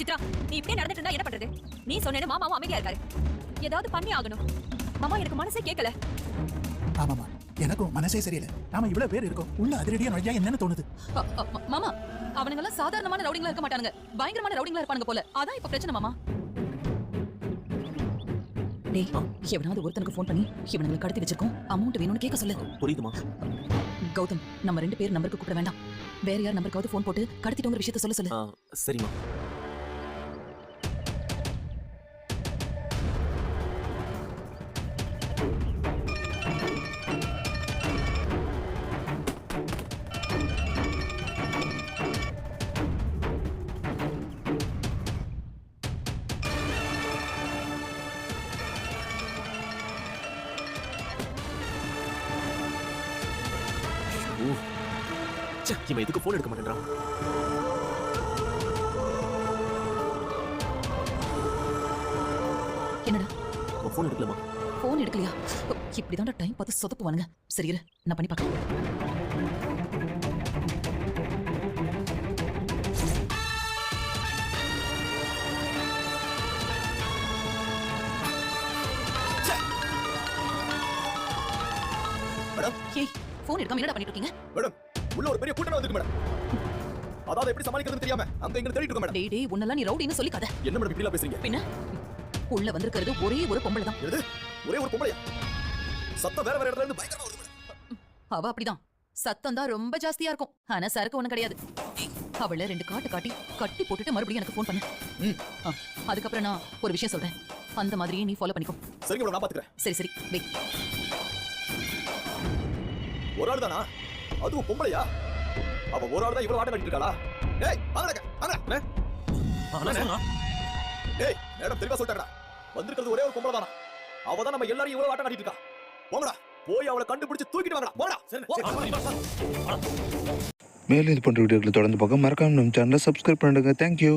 சித்ரா நீ இப்படியே நடந்துட்டு இருந்தா என்ன பண்றது? நீ சொன்னேன்னு மாமாவும் அமைதியா இருக்காரு. ஏதாவது பண்ணி ஆகணும். மாமா எனக்கு மனசே கேட்கல ஆமாமா எனக்கும் மனசே சரியில்லை. நாம இவ்வளவு பேர் இருக்கோம். உள்ள அதிரடியா நுழையா என்னன்னு தோணுது. மாமா அவனுங்க எல்லாம் சாதாரணமான ரவுடிங்களா இருக்க மாட்டானுங்க. பயங்கரமான ரவுடிங்களா இருப்பானுங்க போல. அதான் இப்ப பிரச்சனை மாமா. டேய் எவனாவது ஒருத்தனுக்கு ஃபோன் பண்ணி இவனுங்களை கடத்தி வச்சிருக்கோம். அமௌண்ட் வேணும்னு கேட்க சொல்லு. புரியுதுமா? கௌதம் நம்ம ரெண்டு பேர் நம்பருக்கு கூப்பிட வேண்டாம். வேற யார் நம்பருக்காவது ஃபோன் போட்டு கடத்திட்டோங்கிற விஷயத்த சொல்ல சொல்லு. சரிம்மா. இவன் எதுக்கு ஃபோன் எடுக்க மாட்டேன்றான்? என்னடா? அவன் ஃபோன் எடுக்கலமா ஃபோன் எடுக்கலையா? இப்படிதான்டா டைம் பார்த்து சொதப்புவானுங்க. சரி இரு நான் பண்ணி பார்க்கறேன். ஏய் ஃபோன் எடுக்காம என்னடா பண்ணிட்டு இருக்கீங்க மேடம் உள்ள ஒரு பெரிய கூட்டம் வந்துருக்கு மேடம். அதாவது எப்படி சமாளிக்கிறதுன்னு தெரியாம அங்க இங்க தேடிட்டு இருக்கோம் மேடம். டேய் டேய் உன்னெல்லாம் நீ ரவுடின்னு சொல்லிக்காத. என்ன மேடம் இப்படி பேசுறீங்க? பின்ன? உள்ள வந்திருக்கிறது ஒரே ஒரு பொம்பளை தான். எது? ஒரே ஒரு பொம்பளையா? சத்தம் வேற வேற இடத்துல இருந்து பயங்கரமா வருது மேடம். அவ அப்படிதான். சத்தம் தான் ரொம்ப ஜாஸ்தியா இருக்கும். ஆனா சரக்கு ஒண்ணும் கிடையாது. அவள ரெண்டு காட்டு காட்டி கட்டி போட்டுட்டு மறுபடியும் எனக்கு ஃபோன் பண்ணு. அதுக்கப்புறம் நான் ஒரு விஷயம் சொல்றேன். அந்த மாதிரியே நீ ஃபாலோ பண்ணிக்கோ. சரிங்க நான் பாத்துக்கிறேன். சரி சரி வை. ஒரு ஆள் தானா? அதுவும் பொம்பளையா? அவ ஒரு ஆள் தான் இவ்வளவு ஆட்டம் கட்டிட்டு இருக்காளா? டேய் வாங்கடா வாங்கடா. டேய் மேடம் தெளிவா சொல்லிட்டாங்கடா. வந்திருக்கிறது ஒரே ஒரு பொம்பளை தானா? அவ தான் நம்ம எல்லாரும் இவ்வளவு ஆட்டம் கட்டிட்டு இருக்கா. போங்கடா போய் அவளை கண்டுபிடிச்சு தூக்கிட்டு வாங்கடா. போடா மேலும் இது போன்ற வீடியோக்களை தொடர்ந்து பார்க்க மறக்காம நம்ம சேனலை சப்ஸ்கிரைப் பண்ணிடுங்க. தேங்க்யூ